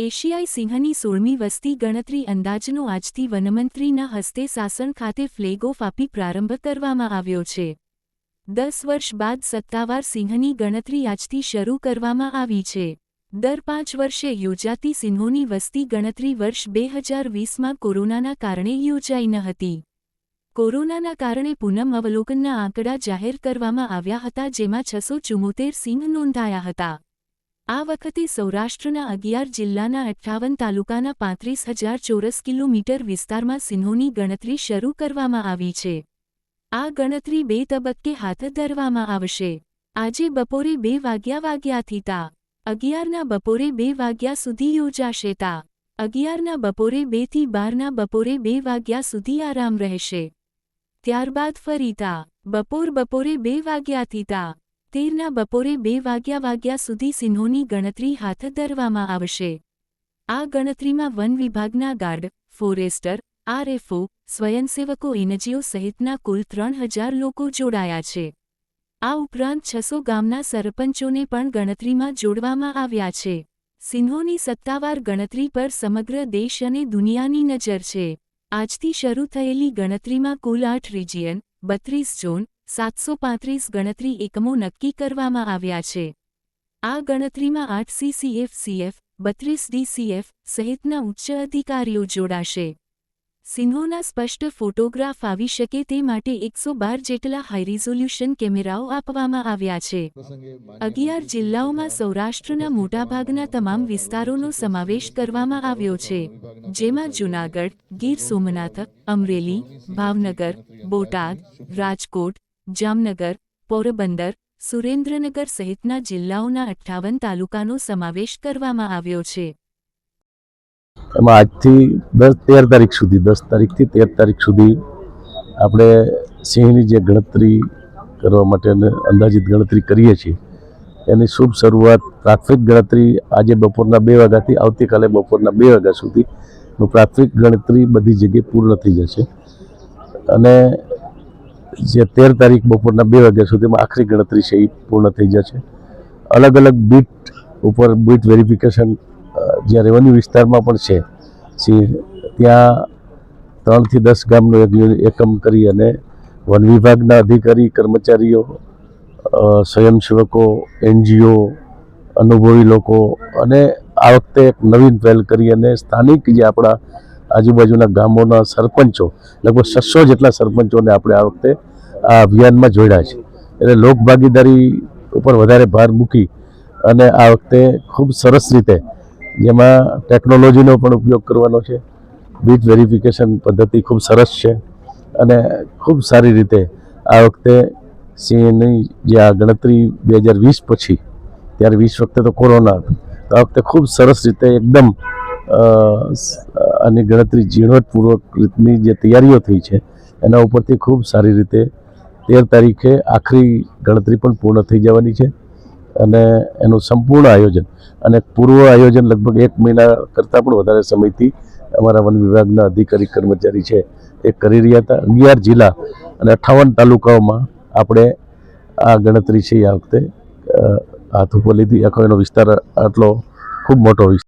એશિયાઈ સિંહની સોળમી વસ્તી ગણતરી અંદાજનો આજથી વનમંત્રીના હસ્તે સાસણ ખાતે ફ્લેગ ઓફ આપી પ્રારંભ કરવામાં આવ્યો છે. દસ વર્ષ બાદ સત્તાવાર સિંહની ગણતરી આજથી શરૂ કરવામાં આવી છે. દર પાંચ વર્ષે યોજાતી સિંહોની વસ્તી ગણતરી વર્ષ બે હજાર વીસમાં કોરોનાના કારણે યોજાઈ ન હતી. કોરોનાના કારણે પૂનમ અવલોકનના આંકડા જાહેર કરવામાં આવ્યા હતા જેમાં છસો ચુમ્મોતેર સિંહ નોંધાયા હતા. આ વખતે સૌરાષ્ટ્રના અગિયાર જિલ્લાના અઠ્ઠાવન તાલુકાના પાંત્રીસ હજાર ચોરસ કિલોમીટર વિસ્તારમાં સિંહોની ગણતરી શરૂ કરવામાં આવી છે. આ ગણતરી બે તબક્કે હાથ ધરવામાં આવશે. આજે બપોરે બે વાગ્યા વાગ્યાથી તા અગિયારના બપોરે બે વાગ્યા સુધી યોજાશે તા. અગિયારના બપોરે બેથી બારના બપોરે બે વાગ્યા સુધી આરામ રહેશે. ત્યારબાદ ફરી તા. બપોર બપોરે બે વાગ્યાથી તા તેરના બપોરે બે વાગ્યા વાગ્યા સુધી સિંહોની ગણતરી હાથ ધરવામાં આવશે. આ ગણતરીમાં વન વિભાગના ગાર્ડ, ફોરેસ્ટર, આરએફઓ, સ્વયંસેવકો એનજીઓ સહિતના કુલ ત્રણ હજાર લોકો જોડાયા છે. આ ઉપરાંત છસો ગામના સરપંચોને પણ ગણતરીમાં જોડવામાં આવ્યા છે. સિંહોની સત્તાવાર ગણતરી પર સમગ્ર દેશ અને દુનિયાની નજર છે. આજથી શરૂ થયેલી ગણતરીમાં કુલ આઠ રિજિયન, બત્રીસ ઝોન સાતસો પાંત્રીસ ગણતરી એકમો નક્કી કરવામાં આવ્યા છે. આ ગણતરીમાં આઠ સીસીએફ સીએફ બત્રીસ ડીસીએફ સહિતના ઉચ્ચ અધિકારીઓ જોડાશે. સિંહોના સ્પષ્ટ ફોટોગ્રાફ આવી શકે તે માટે એકસો બાર જેટલા હાઈ રિઝોલ્યુશન કેમેરાઓ આપવામાં આવ્યા છે. અગિયાર જિલ્લાઓમાં સૌરાષ્ટ્રના મોટાભાગના તમામ વિસ્તારોનો સમાવેશ કરવામાં આવ્યો છે, જેમાં જૂનાગઢ, ગીર સોમનાથ, અમરેલી, ભાવનગર, બોટાદ, રાજકોટ જામનગર, પોરબંદર, સુરેન્દ્રનગર સહિતના જિલ્લાઓના અઠ્ઠાવન તાલુકાનો સમાવેશ કરવામાં આવ્યો છે. એમાં આજથી દસ તેર તારીખ સુધી, દસ તારીખથી તેર તારીખ સુધી આપણે સિંહની જે ગણતરી કરવા માટે અંદાજિત ગણતરી કરીએ છીએ, એની શુભ શરૂઆત પ્રાથમિક ગણતરી આજે બપોરના બે વાગ્યાથી આવતીકાલે બપોરના બે વાગ્યા સુધી પ્રાથમિક ગણતરી બધી જગ્યાએ પૂર્ણ થઈ જશે. અને જે તેર તારીખ બપોરના બે વાગ્યા સુધીમાં આખરી ગણતરી છે, એ પૂર્ણ થઈ જશે. અલગ અલગ બીટ ઉપર બીટ વેરિફિકેશન જ્યાં રેવન્યુ વિસ્તારમાં પણ છે ત્યાં ત્રણથી દસ ગામનો એક એકમ કરી અને વન વિભાગના અધિકારી, કર્મચારીઓ સ્વયંસેવકો, એનજીઓ, અનુભવી લોકો અને આ વખતે એક નવીન પહેલ કરી અને સ્થાનિક જે આપણા આજુબાજુના ગામોના સરપંચો, લગભગ છસો જેટલા સરપંચોને આપણે આ વખતે આ અભિયાનમાં જોડ્યા છે. એટલે લોકભાગીદારી ઉપર વધારે ભાર મૂકી અને આ વખતે ખૂબ સરસ રીતે જેમાં ટેકનોલોજીનો પણ ઉપયોગ કરવાનો છે. બીટ વેરિફિકેશન પદ્ધતિ ખૂબ સરસ છે અને ખૂબ સારી રીતે આ વખતે સિંહની જે આ ગણતરી બે હજાર વીસ પછી, ત્યારે વીસ વખતે તો કોરોના તો આ વખતે ખૂબ સરસ રીતે એકદમ આની ગણતરી ઝીણવટપૂર્વક રીતની જે તૈયારીઓ થઈ છે, એના ઉપરથી ખૂબ સારી રીતે તેર તારીખે આખરી ગણતરી પણ પૂર્ણ થઈ જવાની છે અને એનું સંપૂર્ણ આયોજન અને પૂર્વ આયોજન લગભગ એક મહિના કરતાં પણ વધારે સમયથી અમારા વન વિભાગના અધિકારી કર્મચારી છે એ કરી રહ્યા હતા. અગિયાર જિલ્લા અને અઠ્ઠાવન તાલુકાઓમાં આપણે આ ગણતરી છે આ વખતે હાથ ઉપર લીધી. આખો એનો વિસ્તાર આટલો ખૂબ મોટો વિસ્તાર